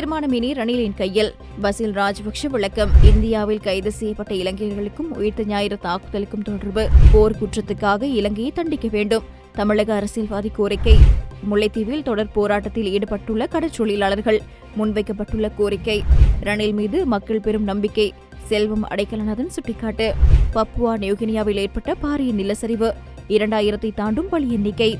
தீர்மானம் இனி ரணிலின் கையில். பசில் ராஜபக்ஷ விளக்கம். இந்தியாவில் கைது செய்யப்பட்ட இலங்கையர்களுக்கும் உயிர்த்த ஞாயிறு தாக்குதலுக்கும் தொடர்பு. போர் குற்றத்துக்காக இலங்கையை தண்டிக்க வேண்டும். தமிழக அரசியல்வாதி கோரிக்கை. முல்லைத்தீவில் தொடர் போராட்டத்தில் ஈடுபட்டுள்ள கடற்றொழிலாளர்கள். முன்வைக்கப்பட்டுள்ள கோரிக்கை. ரணில் மீது மக்கள் பெரும் நம்பிக்கை. செல்வம் அடைக்கலநாதன் சுட்டிக்காட்டு. பப்புவா நியூகினியாவில் ஏற்பட்ட பாரிய நிலச்சரிவு. இரண்டாயிரத்தை தாண்டும் பலி எண்ணிக்கை.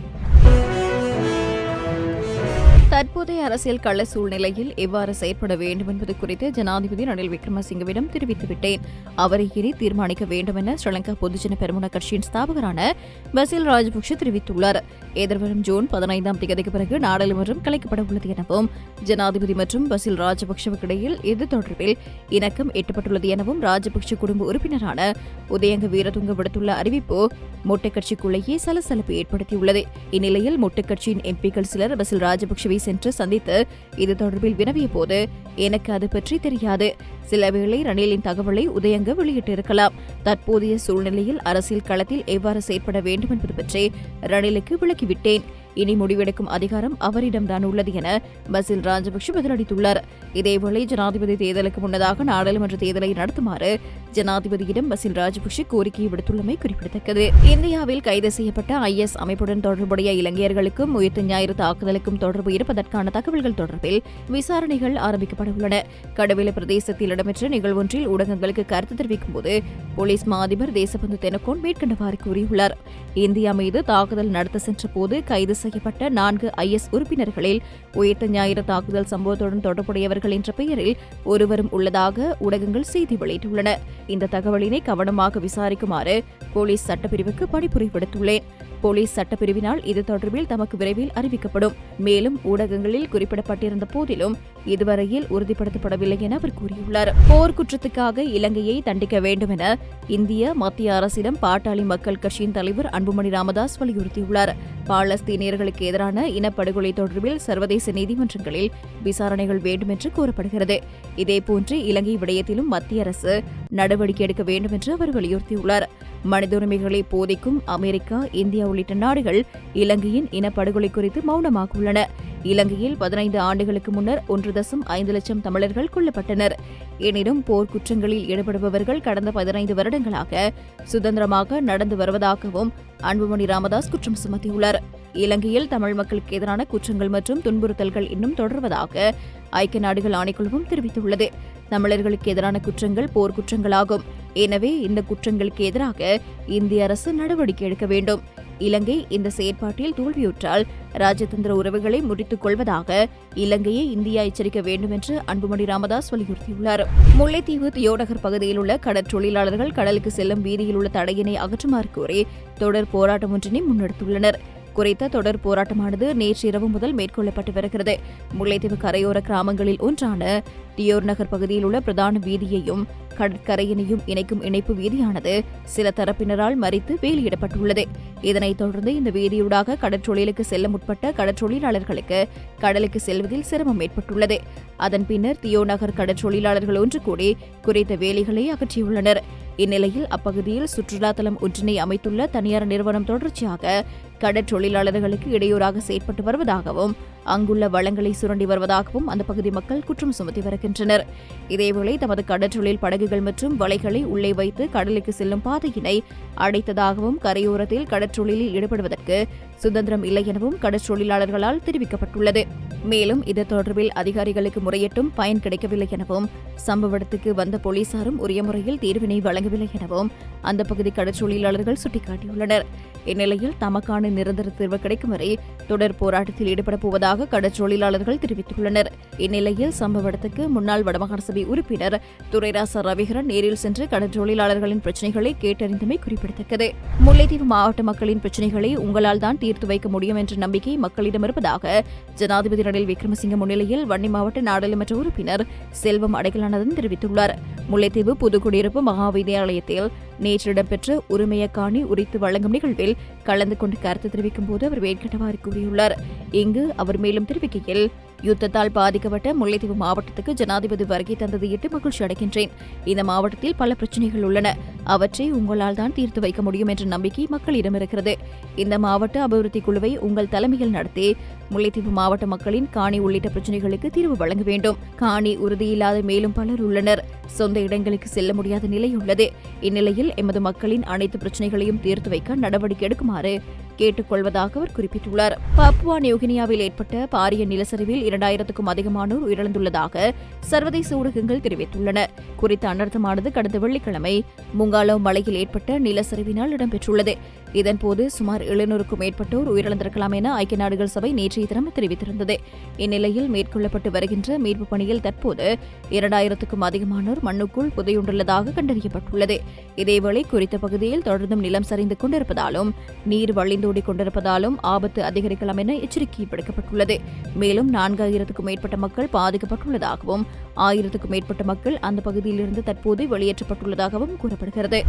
தற்போதைய அரசியல் கள சூழ்நிலையில் எவ்வாறு செயற்பட வேண்டும் என்பது குறித்து ஜனாதிபதி ரணில் விக்ரமசிங்கவிடம் தெரிவித்துவிட்டேன். அவரை இனி தீர்மானிக்க வேண்டும் என ஸ்ரீலங்கா பொதுஜன பெருமுன கட்சியின் ஸ்தாபகரான பசில் ராஜபக்ஷ தெரிவித்துள்ளார். எதிர்வரும் ஜூன் பதினைந்தாம் தேதிக்கு பிறகு நாடாளுமன்றம் கலைக்கப்பட உள்ளது எனவும் ஜனாதிபதி மற்றும் பசில் ராஜபக்ஷவுக்கு இடையில் இது தொடர்பில் இணக்கம் எட்டப்பட்டுள்ளது எனவும் ராஜபக்ஷ குடும்ப உறுப்பினரான உதயங்க வீரதுங்க விடுத்துள்ள அறிவிப்பு மொட்டை கட்சிக்குள்ளேயே சலசலப்பு ஏற்படுத்தியுள்ளது. இந்நிலையில் மொட்டை கட்சியின் எம்பிக்கள் சிலர் பசில் ராஜபக்ஷவை சென்று சந்தித்து இது தொடர்பில் வினவிய போது எனக்கு அது பற்றி தெரியாது. சில வேளை ரணிலின் தகவலை உதயங்க வெளியிட்டிருக்கலாம். தற்போதைய சூழ்நிலையில் அரசியல் களத்தில் எவ்வாறு செயற்பட வேண்டும் என்பது பற்றி ரணிலுக்கு விளக்கிவிட்டேன். இனி முடிவெடுக்கும் அதிகாரம் அவரிடம்தான் உள்ளது என பசில் ராஜபக்ஷ பதிலளித்துள்ளார். இதேவேளை ஜனாதிபதி தேர்தலுக்கு முன்னதாக நாடாளுமன்ற தேர்தலை நடத்துமாறு ஜனாதிபதியிடம் பசில் ராஜபக்ஷ கோரிக்கை விடுத்துள்ளமை குறிப்பிடத்தக்கது. இந்தியாவில் கைது செய்யப்பட்ட ஐஎஸ் அமைப்புடன் தொடர்புடைய இலங்கையர்களுக்கும் உயிர்த்த ஞாயிறு தாக்குதலுக்கும் தொடர்பு இருப்பதற்கான தகவல்கள் தொடர்பில் விசாரணைகள் ஆரம்பிக்கப்பட உள்ளன. கடவில பிரதேசத்தில் இடம்பெற்ற நிகழ்வொன்றில் ஊடகங்களுக்கு கருத்து தெரிவிக்கும் போது போலீஸ் மா அதிபர் தேசபந்து தெனக்கோன் மேற்கண்டவாறு கூறியுள்ளார். இந்தியா மீது தாக்குதல் நடத்த சென்ற போது கைது செய்யப்பட்ட நான்கு ஐஎஸ் உறுப்பினர்களில் உயிர்த்த ஞாயிறு தாக்குதல் சம்பவத்துடன் தொடர்புடையவர்கள் என்ற பெயரில் ஒருவரும் உள்ளதாக ஊடகங்கள் செய்தி வெளியிட்டுள்ளன. இந்த தகவலினை கவனமாக விசாரிக்குமாறு போலீஸ் சட்டப்பிரிவுக்கு பணிபுரி விடுத்துள்ளேன் போலீஸ் சட்டப்பிரிவினால் இது தொடர்பில் தமக்கு விரைவில் அறிவிக்கப்படும். மேலும் ஊடகங்களில் குறிப்பிடப்பட்டிருந்த போதிலும் இதுவரையில் உறுதிப்படுத்தப்படவில்லை என அவர் கூறியுள்ளார். போர் குற்றத்துக்காக இலங்கையை தண்டிக்க வேண்டும் என இந்திய மத்திய அரசிடம் பாட்டாளி மக்கள் கட்சியின் தலைவர் அன்புமணி ராமதாஸ் வலியுறுத்தியுள்ளார். பாலஸ்தீனிய இஸ்லாமியர்களுக்கு எதிரான இனப்படுகொலை தொடர்பில் சர்வதேச நீதிமன்றங்களில் விசாரணைகள் வேண்டும் என்று கூறப்படுகிறது. இதேபோன்று இலங்கை விடயத்திலும் மத்திய அரசு நடவடிக்கை எடுக்க வேண்டும் என்று அவர் வலியுறுத்தியுள்ளார். மனித உரிமைகளை போதிக்கும் அமெரிக்கா இந்தியா உள்ளிட்ட நாடுகள் இலங்கையின் இனப்படுகொலை குறித்து மௌனமாக உள்ளன இலங்கையில் பதினைந்து ஆண்டுகளுக்கு முன்னர் ஒன்று தசம் ஐந்து லட்சம் தமிழர்கள் கொல்லப்பட்டனர். எனினும் போர்க்குற்றங்களில் ஈடுபடுபவர்கள் கடந்த பதினைந்து வருடங்களாக சுதந்திரமாக நடந்து வருவதாகவும் அன்புமணி ராமதாஸ் குற்றம் சுமத்தியுள்ளார். இலங்கையில் தமிழ் மக்களுக்கு எதிரான குற்றங்கள் மற்றும் துன்புறுத்தல்கள் இன்னும் தொடர்வதாக ஐக்கிய நாடுகள் ஆணைக்குழுவும் தெரிவித்துள்ளது. தமிழர்களுக்கு எதிரான குற்றங்கள் போர்க்குற்றங்களாகும் எனவே இந்த குற்றங்களுக்கு எதிராக இந்திய அரசு நடவடிக்கை எடுக்க வேண்டும். இலங்கை இந்த செயற்பாட்டில் தோல்வியுற்றால் ராஜதந்திர உறவுகளை முடித்துக் கொள்வதாக இலங்கையை இந்தியா எச்சரிக்க வேண்டும் என்று அன்புமணி ராமதாஸ் வலியுறுத்தியுள்ளார். முல்லைத்தீவு தியோடகர் பகுதியில் உள்ள கடற்றொழிலாளர்கள் கடலுக்கு செல்லும் வீதியில் உள்ள தடையினை அகற்றுமாறு கோரி தொடர் போராட்டம் ஒன்றினை முன்னெடுத்துள்ளனர். குறித்த தொடர் போராட்டமானது நேற்று இரவு முதல் மேற்கொள்ளப்பட்டு வருகிறது. முல்லைத்தீவு கரையோர கிராமங்களில் ஒன்றான தியோர் நகர் பகுதியில் உள்ள பிரதான வீதியையும் கடற்கரையினையும் இணைக்கும் இணைப்பு வீதியானது சில தரப்பினரால் மறித்து வேலியிடப்பட்டுள்ளது. இதனைத் தொடர்ந்து இந்த வீதியூடாக கடற்றொழிலுக்கு செல்ல முற்பட்ட கடற்றொழிலாளர்களுக்கு கடலுக்கு செல்வதில் சிரமம் ஏற்பட்டுள்ளது. அதன் பின்னர் தியோ நகர் கடற்றொழிலாளர்கள் ஒன்று கூடி குறித்த வேலிகளை அகற்றியுள்ளனர். இந்நிலையில் அப்பகுதியில் சுற்றுலா தலம் ஒன்றினை அமைத்துள்ள தனியார் நிறுவனம் தொடர்ச்சியாக கடற்றொழிலாளர்களுக்கு இடையூறாக செயற்பட்டு வருவதாகவும் அங்குள்ள வளங்களை சுரண்டி வருவதாகவும் அந்த பகுதி மக்கள் குற்றம் சுமத்தி வருகின்றனர். இதேவேளை தமது கடற்றொழில் படகுகள் மற்றும் வலைகளை உள்ளே வைத்து கடலுக்கு செல்லும் பாதையினை அடைத்ததாகவும் கரையோரத்தில் கடற்றொழிலில் ஈடுபடுவதற்கு சுதந்திரம் இல்லை எனவும் கடற்றொழிலாளர்களால் தெரிவிக்கப்பட்டுள்ளது. மேலும் இது தொடர்பில் அதிகாரிகளுக்கு முறையிட்டும் பயன் கிடைக்கவில்லை எனவும் சம்பவ இடத்துக்கு வந்த போலீசாரும் உரிய முறையில் தீர்வினை வழங்கவில்லை எனவும் அந்த பகுதி கடற்றொழிலாளர்கள் சுட்டிக்காட்டியுள்ளனர். இந்நிலையில் தமக்கான நிரந்தர தீர்வு கிடைக்கும் வரை தொடர் போராட்டத்தில் ஈடுபடப் போவதாக கடற்றொழிலாளர்கள் தெரிவித்துள்ளனர். இந்நிலையில் சம்பவ இடத்துக்கு முன்னாள் வடமாகாண சபை உறுப்பினர் துரைராச ரவிகரன் நேரில் சென்று கடற்றொழிலாளர்களின் பிரச்சினைகளை கேட்டறிந்தமை குறிப்பிடத்தக்கது. முல்லைத்தீவு மாவட்ட மக்களின் பிரச்சினைகளை உங்களால் தான் தீர்த்து வைக்க முடியும் என்ற நம்பிக்கை மக்களிடம் இருப்பதாக ஜனாதிபதி ரணில் விக்ரமசிங்க முன்னிலையில் வன்னி மாவட்ட நாடாளுமன்ற உறுப்பினர் செல்வம் அடைக்கலானதன் தெரிவித்துள்ளார். முல்லைத்தீவு புதுக்குடியிருப்பு மகா வித்தியாலயத்தில் நேற்று இடம்பெற்ற உரிமைய காணி உரித்து வழங்கும் நிகழ்வில் கலந்து கொண்டு கருத்து தெரிவிக்கும் போது அவர் வேட்கட்டவாறு கூறியுள்ளார். இங்கு அவர் மேலும் தெரிவிக்கையில் யுத்தத்தால் பாதிக்கப்பட்ட முல்லைத்தீவு மாவட்டத்துக்கு ஜனாதிபதி வருகை தந்ததையிட்டு மகிழ்ச்சி அடைகின்றேன். இந்த மாவட்டத்தில் பல பிரச்சனைகள் உள்ளன. அவற்றை உங்களால் தான் தீர்த்து வைக்க முடியும் என்ற நம்பிக்கை மக்களிடம் இருக்கிறது. இந்த மாவட்ட அபிவிருத்தி குழுவை உங்கள் தலைமையில் நடத்தி முல்லைத்தீவு மாவட்ட மக்களின் காணி உள்ளிட்ட பிரச்சனைகளுக்கு தீர்வு வழங்க வேண்டும். காணி உறுதியில்லாத மேலும் பலர் உள்ளனர். சொந்த இடங்களுக்கு செல்ல முடியாத நிலை உள்ளது. இந்நிலையில் எமது மக்களின் அனைத்து பிரச்சனைகளையும் தீர்த்து வைக்க நடவடிக்கை எடுக்குமாறு கேட்டுக்கொள்வதாக அவர் குறிப்பிட்டுள்ளார். பப்புவா நியூகினியாவில் ஏற்பட்ட பாரிய நிலச்சரிவில் இரண்டாயிரத்துக்கும் அதிகமானோர் உயிரிழந்துள்ளதாக சர்வதேச ஊடகங்கள் தெரிவித்துள்ளன. குறித்த அனர்த்தமானது கடந்த வெள்ளிக்கிழமை முங்காலோ மலையில் ஏற்பட்ட நிலச்சரிவினால் இடம்பெற்றுள்ளது. இதன்போது சுமார் எழுநூறுக்கும் மேற்பட்டோர் உயிரிழந்திருக்கலாம் என ஐக்கிய நாடுகள் சபை நேற்றைய தினம் தெரிவித்திருந்தது. இந்நிலையில் மேற்கொள்ளப்பட்டு வருகின்ற மீட்பு பணியில் தற்போது இரண்டாயிரத்துக்கும் அதிகமானோர் மண்ணுக்குள் புதையுண்டுள்ளதாக கண்டறியப்பட்டுள்ளது. இதேவேளை குறித்த பகுதியில் தொடர்ந்தும் நிலம் சரிந்து கொண்டிருப்பதாலும் நீர் வழிந்து கொண்டிருப்பதாலும் ஆபத்து அதிகரிக்கலாம் என எச்சரிக்கை விடுக்கப்பட்டுள்ளது மேலும் நான்காயிரத்துக்கும் மேற்பட்ட மக்கள் பாதிக்கப்பட்டுள்ளதாகவும் ஆயிரத்துக்கும் மேற்பட்ட மக்கள் அந்த பகுதியிலிருந்து தற்போது வெளியேற்றப்பட்டுள்ளதாகவும் கூறப்படுகிறது.